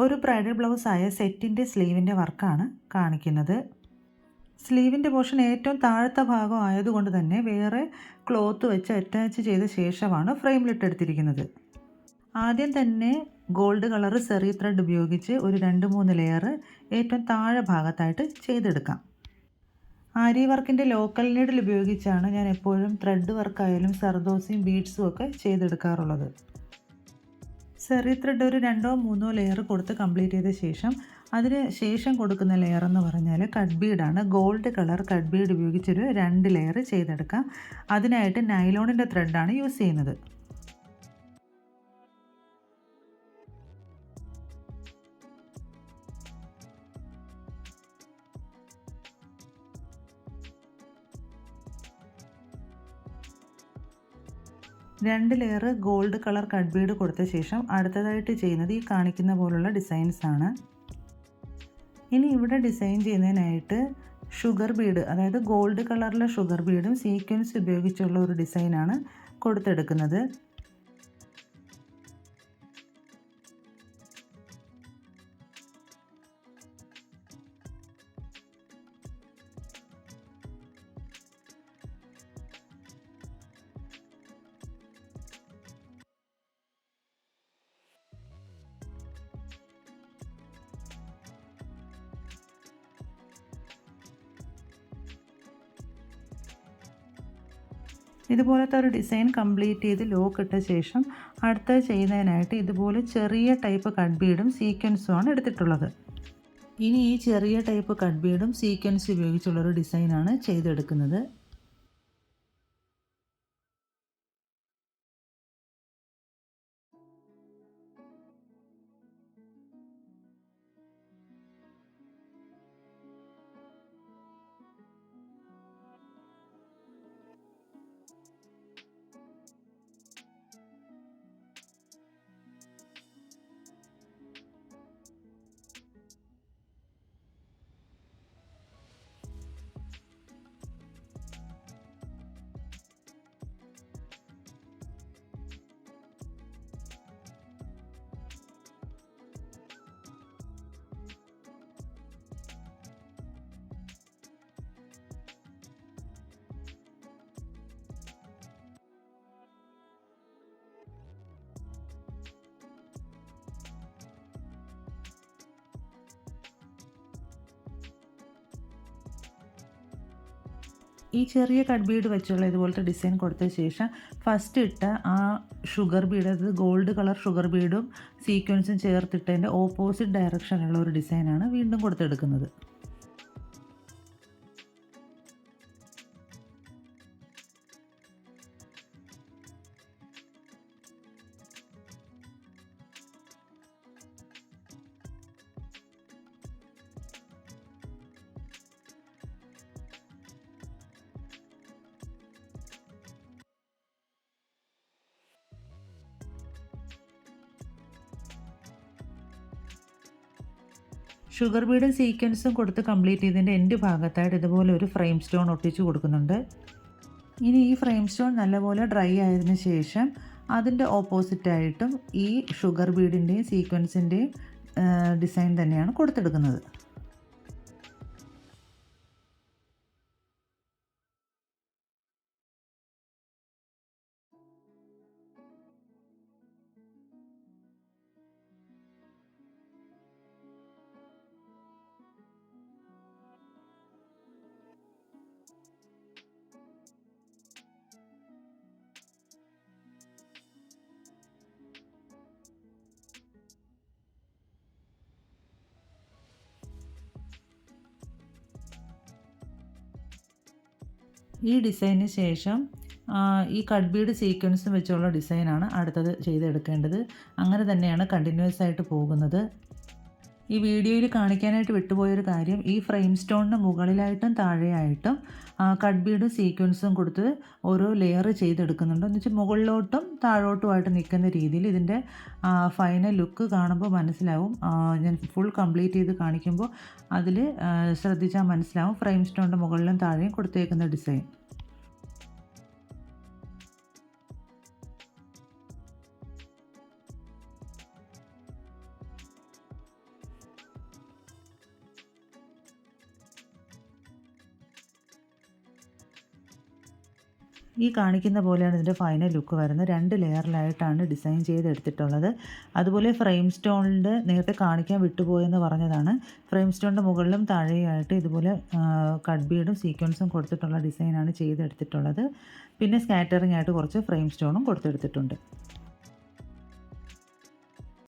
ഒരു ബ്രൈഡൽ ബ്ലൗസായ സെറ്റിന്റെ സ്ലീവിന്റെ വർക്കാണ് കാണിക്കുന്നത്. സ്ലീവിന്റെ പോർഷൻ ഏറ്റവും താഴത്തെ ഭാഗം ആയതുകൊണ്ട് തന്നെ വേറെ ക്ലോത്ത് വെച്ച് അറ്റാച്ച് ചെയ്ത ശേഷമാണ് ഫ്രെയിമിലിട്ടെടുത്തിരിക്കുന്നത് ആദ്യം തന്നെ ഗോൾഡ് കളർ സെറി ത്രെഡ് ഉപയോഗിച്ച് ഒരു രണ്ട് മൂന്ന് ലെയർ ഏറ്റവും താഴെ ഭാഗത്തായിട്ട് ചെയ്തെടുക്കാം. ആരി വർക്കിന്റെ ലോക്കൽ നീഡിൽ ഉപയോഗിച്ചാണ് ഞാൻ എപ്പോഴും ത്രെഡ് വർക്കായാലും സർദോസിയും ബീഡ്സും ഒക്കെ ചെയ്തെടുക്കാറുള്ളത്. സെറി ത്രെഡ് ഒരു രണ്ടോ മൂന്നോ ലെയർ കൊടുത്ത് കംപ്ലീറ്റ് ചെയ്ത ശേഷം അതിന് ശേഷം കൊടുക്കുന്ന ലെയർ എന്ന് പറഞ്ഞാൽ കട്ട് ബീഡാണ് ഗോൾഡ് കളർ കട്ട് ബീഡ് ഉപയോഗിച്ചൊരു രണ്ട് ലെയർ ചെയ്തെടുക്കാം. അതിനായിട്ട് നൈലോണിന്റെ ത്രെഡാണ് യൂസ് ചെയ്യുന്നത്. രണ്ട് layer gold colour cut bead കൊടുത്ത ശേഷം അടുത്തതായിട്ട് ചെയ്യുന്നത് ഈ കാണിക്കുന്ന പോലുള്ള ഡിസൈൻസ് ആണ്. ഇനി ഇവിടെ ഡിസൈൻ ചെയ്യുന്നതിനായിട്ട് ഷുഗർ ബീഡ് അതായത് ഗോൾഡ് കളറിലെ ഷുഗർ ബീഡും സീക്വൻസ് ഉപയോഗിച്ചുള്ള ഒരു ഡിസൈനാണ് കൊടുത്തെടുക്കുന്നത്. ഇതുപോലത്തെ ഒരു ഡിസൈൻ കംപ്ലീറ്റ് ചെയ്ത് ലോക്ക് ഇട്ട ശേഷം അടുത്തത് ചെയ്യുന്നതിനായിട്ട് ഇതുപോലെ ചെറിയ ടൈപ്പ് കട്ട് ബീഡും സീക്വൻസും ആണ് എടുത്തിട്ടുള്ളത്. ഇനി ഈ ചെറിയ ടൈപ്പ് കട്ട് ബീഡും സീക്വൻസ് ഉപയോഗിച്ചുള്ളൊരു ഡിസൈനാണ് ചെയ്തെടുക്കുന്നത്. ഈ ചെറിയ കട്ട് ബീഡ് വെച്ചുള്ള ഇതുപോലത്തെ ഡിസൈൻ കൊടുത്ത ശേഷം ഫസ്റ്റ് ഇട്ട ആ ഷുഗർ ബീഡ് അത് ഗോൾഡ് കളർ ഷുഗർ ബീഡും സീക്വൻസും ചേർത്തിട്ടതിന്റെ ഓപ്പോസിറ്റ് ഡയറക്ഷനുള്ള ഒരു ഡിസൈനാണ് വീണ്ടും കൊടുത്തെടുക്കുന്നത്. ഷുഗർ ബീഡും സീക്വൻസും കൊടുത്ത് കംപ്ലീറ്റ് ചെയ്തതിന്റെ എന്റെ ഭാഗത്തായിട്ട് ഇതുപോലെ ഒരു ഫ്രെയിം സ്റ്റോൺ ഒട്ടിച്ച് കൊടുക്കുന്നുണ്ട്. ഇനി ഈ ഫ്രെയിം സ്റ്റോൺ നല്ലപോലെ ഡ്രൈ ആയതിനു ശേഷം അതിന്റെ ഓപ്പോസിറ്റായിട്ടും ഈ ഷുഗർ ബീഡിന്റെയും സീക്വൻസിന്റെയും ഡിസൈൻ തന്നെയാണ് കൊടുത്തെടുക്കുന്നത്. ഈ ഡിസൈനിന് ശേഷം ഈ കഡ്ബീഡ് സീക്വൻസ് വെച്ചുള്ള ഡിസൈനാണ് അടുത്തത് ചെയ്തെടുക്കേണ്ടത്. അങ്ങനെ തന്നെയാണ് കണ്ടിന്യൂസ് ആയിട്ട് പോകുന്നത്. ഈ വീഡിയോയിൽ കാണിക്കാനായിട്ട് വിട്ടുപോയൊരു കാര്യം ഈ ഫ്രെയിം സ്റ്റോണിന് മുകളിലായിട്ടും താഴെയായിട്ടും ബീഡും സീക്വൻസും കൊടുത്ത് ഓരോ ലെയർ ചെയ്തെടുക്കുന്നുണ്ട്. എന്ന് വെച്ചാൽ മുകളിലോട്ടും താഴോട്ടുമായിട്ട് നിൽക്കുന്ന രീതിയിൽ ഇതിന്റെ ഫൈനൽ ലുക്ക് കാണുമ്പോൾ മനസ്സിലാവും. ഞാൻ ഫുൾ കംപ്ലീറ്റ് ചെയ്ത് കാണിക്കുമ്പോൾ അതിൽ ശ്രദ്ധിച്ചാൽ മനസ്സിലാവും. ഫ്രെയിം സ്റ്റോണിന്റെ മുകളിലും താഴെയും കൊടുത്തേക്കുന്ന ഡിസൈൻ ഈ കാണിക്കുന്ന പോലെയാണ് ഇതിന്റെ ഫൈനൽ ലുക്ക് വരുന്നത്. രണ്ട് ലെയറിലായിട്ടാണ് ഡിസൈൻ ചെയ്തെടുത്തിട്ടുള്ളത്. അതുപോലെ ഫ്രെയിം സ്റ്റോണിന്റെ നേരത്തെ കാണിക്കാൻ വിട്ടുപോയെന്ന് പറഞ്ഞതാണ്. ഫ്രെയിം സ്റ്റോണിന്റെ മുകളിലും താഴെയായിട്ട് ഇതുപോലെ കട്ട് ബീഡും സീക്വൻസും കൊടുത്തിട്ടുള്ള ഡിസൈനാണ് ചെയ്തെടുത്തിട്ടുള്ളത്. പിന്നെ സ്കാറ്ററിംഗ് ആയിട്ട് കുറച്ച് ഫ്രെയിം സ്റ്റോണും കൊടുത്തെടുത്തിട്ടുണ്ട്.